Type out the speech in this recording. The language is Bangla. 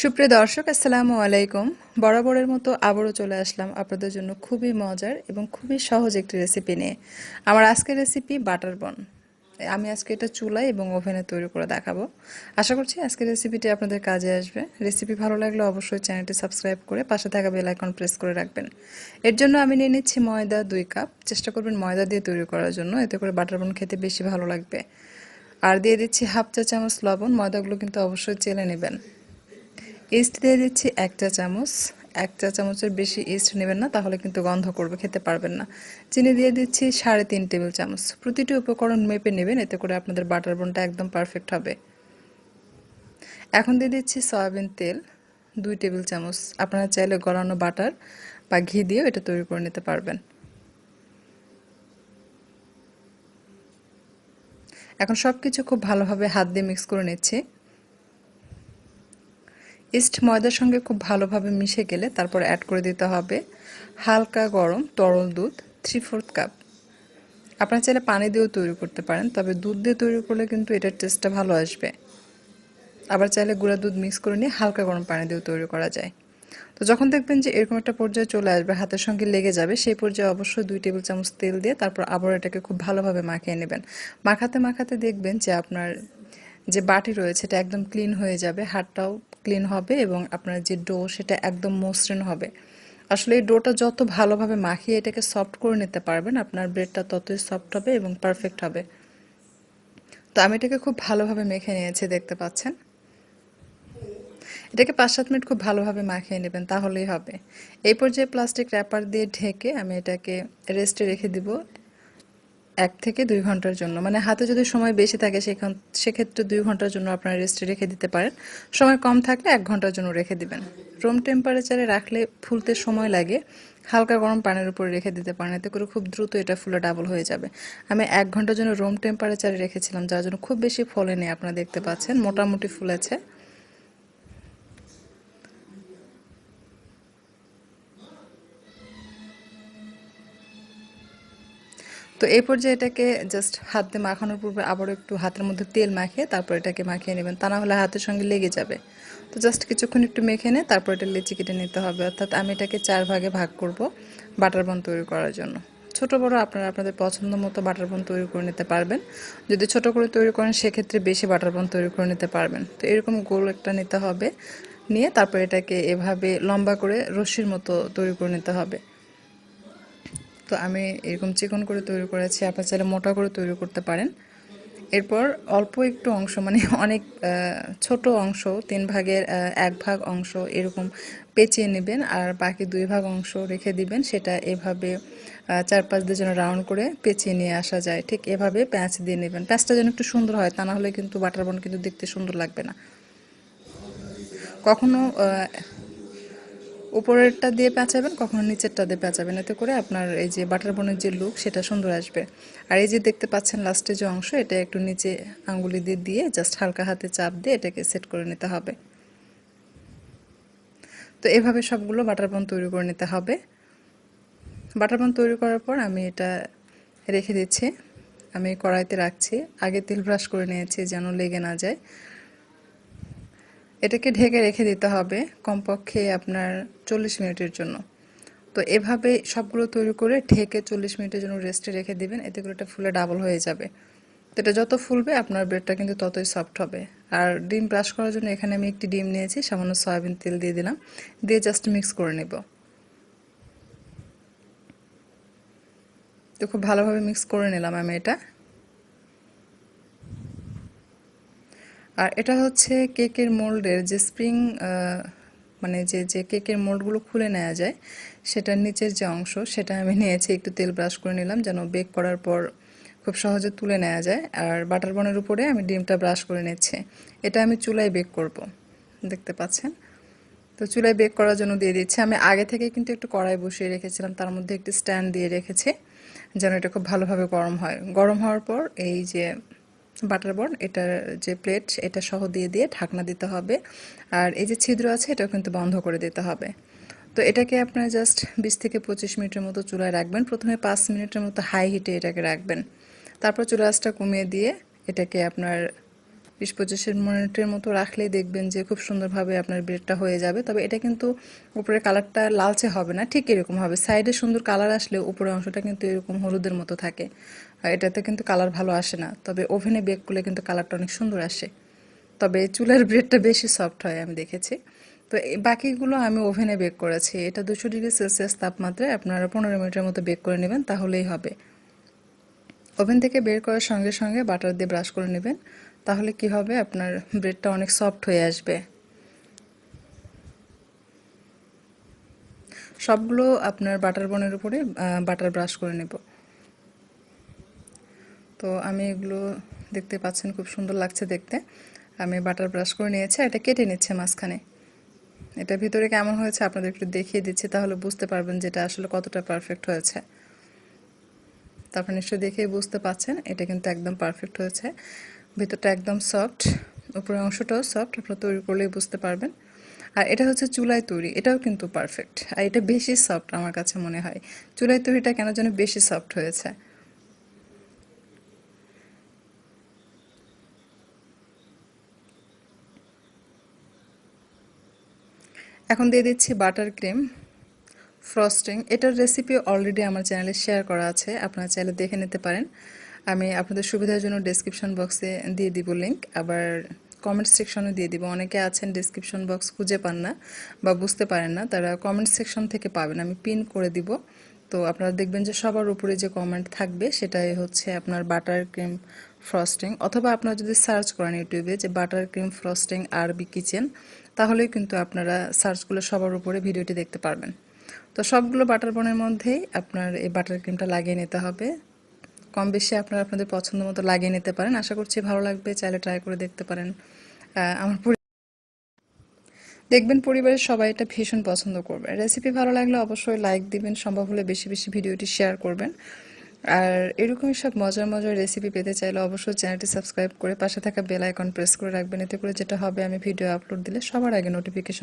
সুপ্রিয় দর্শক, আসসালামু আলাইকুম। বরাবরের মতো আবারও চলে আসলাম আপনাদের জন্য খুবই মজার এবং খুবই সহজ একটি রেসিপি নিয়ে। আমার আজকের রেসিপি বাটার বন আমি আজকে এটা চুলায় এবং ওভেনে তৈরি করে দেখাবো। আশা করছি আজকের রেসিপিটি আপনাদের কাজে আসবে। রেসিপি ভালো লাগলে অবশ্যই চ্যানেলটি সাবস্ক্রাইব করে পাশে থাকা বেল আইকন প্রেস করে রাখবেন। এর জন্য আমি নিয়ে নিচ্ছি ময়দা দুই কাপ চেষ্টা করবেন ময়দা দিয়ে তৈরি করার জন্য, এতে করে বাটার বন খেতে বেশি ভালো লাগবে। আর দিয়ে দিচ্ছি হাফ চা চামচ লবণ। ময়দাগুলো কিন্তু অবশ্যই চেলে নেবেন। ইস্ট দিয়ে দিচ্ছি এক চা চামচ। এক চা চামচের বেশি ইস্ট নেবেন না, তাহলে কিন্তু গন্ধ করবে, খেতে পারবেন না। চিনি দিয়ে দিচ্ছি সাড়ে তিন টেবিল চামচ। প্রতিটি উপকরণ মেপে নেবেন, এতে করে আপনাদের বাটার বনটা একদম পারফেক্ট হবে। এখন দিয়ে দিচ্ছি সয়াবিন তেল, দুই টেবিল চামচ। আপনারা চাইলে গলানো বাটার বা ঘি দিয়েও এটা তৈরি করে নিতে পারবেন। এখন সব কিছু খুব ভালোভাবে হাত দিয়ে মিক্স করে নিচ্ছি। ইস্ট ময়দার সঙ্গে খুব ভালোভাবে মিশে গেলে তারপর অ্যাড করে দিতে হবে হালকা গরম তরল দুধ থ্রি ফোর্থ কাপ আপনারা চাইলে পানি দিয়েও তৈরি করতে পারেন, তবে দুধ দিয়ে তৈরি করলে কিন্তু এটার টেস্টটা ভালো আসবে। আবার চাইলে গুঁড়া দুধ মিক্স করে নিয়ে হালকা গরম পানি দিয়েও তৈরি করা যায়। তো যখন দেখবেন যে এরকম একটা পর্যায়ে চলে আসবে, হাতের সঙ্গে লেগে যাবে, সেই পর্যায়ে অবশ্যই দুই টেবিল চামচ তেল দিয়ে তারপর আবার এটাকে খুব ভালোভাবে মাখিয়ে নেবেন। মাখাতে মাখাতে দেখবেন যে আপনার যে বাটি রয়েছে, এটা একদম ক্লিন হয়ে যাবে হাতটাও ক্লিন হবে এবং আপনার যে ডো সেটা একদম মসৃণ হবে। আসলে এই ডোটা যত ভালোভাবে মাখিয়ে এটাকে সফট করে নিতে পারবেন, আপনার ব্রেডটা ততই সফট হবে এবং পারফেক্ট হবে। তো আমি এটাকে খুব ভালোভাবে মেখে নিয়েছি, দেখতে পাচ্ছেন? এটাকে পাঁচ সাত মিনিট খুব ভালোভাবে মাখিয়ে নেবেন, তাহলেই হবে। এই পর্যায়ে প্লাস্টিক র্যাপার দিয়ে ঢেকে আমি এটাকে রেস্টে রেখে দিব। এক থেকে দুই ঘণ্টার জন্য। মানে হাতে যদি সময় বেশি থাকে, সেখান, সেক্ষেত্রে দুই ঘণ্টার জন্য আপনারা রেস্টে রেখে দিতে পারেন। সময় কম থাকলে এক ঘণ্টার জন্য রেখে দিবেন। রুম টেম্পারেচারে রাখলে ফুলতে সময় লাগে। হালকা গরম পানির উপরে রেখে দিতে পারেন, এতে করে খুব দ্রুত এটা ফুলে ডাবল হয়ে যাবে। আমি এক ঘণ্টার জন্য রুম টেম্পারেচারে রেখেছিলাম, যার জন্য খুব বেশি ফলে ফলেনি, আপনারা দেখতে পাচ্ছেন। মোটামুটি ফুলেছে। তো এই পর্যায়ে এটাকে জাস্ট হাত মাখানোর পূর্বে আবারও একটু হাতের মধ্যে তেল মাখিয়ে তারপর এটাকে মাখিয়ে নেবেন। তা না হলে হাতের সঙ্গে লেগে যাবে। তো জাস্ট কিছুক্ষণ একটু মেখে নিয়ে তারপর এটা লেচি কেটে নিতে হবে। অর্থাৎ আমি এটাকে চার ভাগে ভাগ করব বাটার বন তৈরি করার জন্য। ছোট বড় আপনারা আপনাদের পছন্দ মতো বাটার বন তৈরি করে নিতে পারবেন। যদি ছোট করে তৈরি করেন, সেক্ষেত্রে বেশি বাটার বন তৈরি করে নিতে পারবেন। তো এরকম গোল একটা নিতে হবে। নিয়ে তারপর এটাকে এভাবে লম্বা করে রশ্মির মতো তৈরি করে নিতে হবে। তো আমি এরকম চিকন করে তৈরি করেছি আপনার চাইলে মোটা করে তৈরি করতে পারেন। এরপর অল্প একটু অংশ মানে অনেক ছোট অংশ, তিন ভাগের এক ভাগ অংশ এরকম পেঁচিয়ে নেবেন আর বাকি দুই ভাগ অংশ রেখে দিবেন। সেটা এভাবে চার পাঁচ দিয়ে যেন রাউন্ড করে পেঁচিয়ে নিয়ে আসা যায়। ঠিক এভাবে প্যাঁচ দিয়ে নেবেন। প্যাঁচটা যেন একটু সুন্দর হয়, তা না হলে কিন্তু বাটার বন কিন্তু দেখতে সুন্দর লাগবে না। কখনো উপরেরটা দিয়ে পেঁচাবেন, কখনো নিচেরটা দিয়ে পেঁচাবেন। এতে করে আপনার এই যে বাটার বনের যে লুক সেটা সুন্দর আসবে। আর এই যে দেখতে পাচ্ছেন লাস্টে যে অংশ, এটা একটু নিচে আঙ্গুলি দিয়ে দিয়ে জাস্ট হালকা হাতে চাপ দিয়ে এটাকে সেট করে নিতে হবে। তো এভাবে সবগুলো বাটার বন তৈরি করে নিতে হবে। বাটার বন তৈরি করার পর আমি এটা রেখে দিচ্ছি। আমি কড়াইতে রাখছি। আগে তেল ব্রাশ করে নিয়েছি যেন লেগে না যায়। এটাকে ঢেকে রেখে দিতে হবে কমপক্ষে আপনার চল্লিশ মিনিটের জন্য। তো এভাবে সবগুলো তৈরি করে ঢেকে চল্লিশ মিনিটের জন্য রেস্টে রেখে দিবেন, এতে করে এটা ফুলে ডাবল হয়ে যাবে। তো এটা যত ফুলবে আপনার ব্রেডটা কিন্তু ততই সফট হবে। আর ডিম ব্রাশ করার জন্য এখানে আমি একটি ডিম নিয়েছি, সামান্য সয়াবিন তেল দিয়ে দিলাম। দিয়ে জাস্ট মিক্স করে নেব। তো খুব ভালোভাবে মিক্স করে নিলাম আমি এটা। আর এটা হচ্ছে কেকের মোল্ডের যে স্প্রিং মানে যে যে কেকের মোল্ডগুলো খুলে নেওয়া যায়, সেটার নিচের যে অংশ, সেটা আমি নিয়েছি, একটু তেল ব্রাশ করে নিলাম যেন বেক করার পর খুব সহজে তুলে নেওয়া যায়। আর বাটার বনের উপরে আমি ডিমটা ব্রাশ করে নিচ্ছি। এটা আমি চুলায় বেক করব, দেখতে পাচ্ছেন? তো চুলায় বেক করার জন্য দিয়ে দিচ্ছি। আমি আগে থেকে কিন্তু একটু কড়াই বসিয়ে রেখেছিলাম, তার মধ্যে একটি স্ট্যান্ড দিয়ে রেখেছি, যেন এটা খুব ভালোভাবে গরম হয়। গরম হওয়ার পর এই যে বাটার বন, এটার যে প্লেট, এটা সহ দিয়ে দিয়ে ঢাকনা দিতে হবে। আর এই যে ছিদ্র আছে, এটাও কিন্তু বন্ধ করে দিতে হবে। তো এটাকে আপনারা জাস্ট বিশ থেকে পঁচিশ মিনিটের মতো চুলায় রাখবেন। প্রথমে পাঁচ মিনিটের মতো হাই হিটে এটাকে রাখবেন। তারপর চুলা আঁচটা কমিয়ে দিয়ে এটাকে আপনার বিশ পঁচিশ মিনিটের মতো রাখলেই দেখবেন যে খুব সুন্দরভাবে আপনার ব্রেডটা হয়ে যাবে। তবে এটা কিন্তু উপরে কালারটা লালচে হবে না, ঠিক এরকম হবে। সাইডে সুন্দর কালার আসলে উপরের অংশটা কিন্তু এরকম হলুদের মতো থাকে। আর এটাতে কিন্তু কালার ভালো আসে না। তবে ওভেনে বেক করলে কিন্তু কালারটা অনেক সুন্দর আসে। তবে চুলার ব্রেডটা বেশি সফট হয়, আমি দেখেছি। তো বাকিগুলো আমি ওভেনে বেক করেছি। এটা দুশো ডিগ্রি সেলসিয়াস তাপমাত্রায় আপনারা পনেরো মিনিটের মতো বেক করে নেবেন, তাহলেই হবে। ওভেন থেকে বের করার সঙ্গে সঙ্গে বাটার দিয়ে ব্রাশ করে নেবেন। তাহলে কি হবে? আপনার ব্রেডটা অনেক সফট হয়ে আসবে। সবগুলো আপনার বাটার বনের উপরে বাটার ব্রাশ করে নেব। তো আমি এগুলো দেখতে পাচ্ছেন, খুব সুন্দর লাগছে দেখতে। আমি বাটার ব্রাশ করে নিয়েছি এটা কেটে নিচ্ছে মাঝখানে। এটা ভিতরে কেমন হয়েছে আপনাদের একটু দেখিয়ে দিচ্ছি, তাহলে বুঝতে পারবেন যেটা আসলে কতটা পারফেক্ট হয়েছে। তারপর নিশ্চয়ই দেখেই বুঝতে পাচ্ছেন, এটা কিন্তু একদম পারফেক্ট হয়েছে। ভিতরটা একদম সফট উপরের অংশটাও সফট আপনারা তৈরি করলেই বুঝতে পারবেন। আর এটা হচ্ছে চুলায় তৈরি, এটাও কিন্তু পারফেক্ট আর এটা বেশি সফট আমার কাছে মনে হয়। চুলায় তৈরিটা কেন যেন বেশি সফট হয়েছে। এখন দিয়ে দিচ্ছি বাটার ক্রিম ফ্রস্টিং এটার রেসিপি অলরেডি আমার চ্যানেলে শেয়ার করা আছে, আপনারা চাইলে দেখে নিতে পারেন। আমি আপনাদের সুবিধার জন্য ডেসক্রিপশন বক্সে দিয়ে দিব লিঙ্ক আবার কমেন্ট সেকশনে দিয়ে দিব। অনেকে আছেন ডেসক্রিপশন বক্স খুঁজে পান না বা বুঝতে পারেন না, তারা কমেন্ট সেকশন থেকে পাবেন। আমি পিন করে দিব। তো আপনারা দেখবেন যে সবার উপরে যে কমেন্ট থাকবে, সেটাই হচ্ছে আপনার বাটার ক্রিম ফ্রস্টিং অথবা আপনারা যদি সার্চ করেন ইউটিউবে যে butter cream frosting R B kitchen তাহলেই কিন্তু আপনারা সার্চগুলো সবার উপরে ভিডিওটি দেখতে পারবেন। তো সবগুলো বাটার বনের মধ্যেই আপনার এই বাটার ক্রিমটা লাগিয়ে নিতে হবে। কম বেশি আপনারা আপনাদের পছন্দ মতো লাগিয়ে নিতে পারেন। আশা করছি ভালো লাগবে, চাইলে ট্রাই করে দেখতে পারেন। আমার দেখবেন পরিবারের সবাই এটা ভীষণ পছন্দ করবে। রেসিপি ভালো লাগলে অবশ্যই লাইক দিবেন, সম্ভব হলে বেশি বেশি ভিডিওটি শেয়ার করবেন। আর এরকমই সব মজার মজার রেসিপি পেতে চাইলে অবশ্যই চ্যানেলটি সাবস্ক্রাইব করে পাশে থাকা বেল আইকন প্রেস করে রাখবেন। এতে করে যেটা হবে, আমি ভিডিও আপলোড দিলে সবার আগে নোটিফিকেশন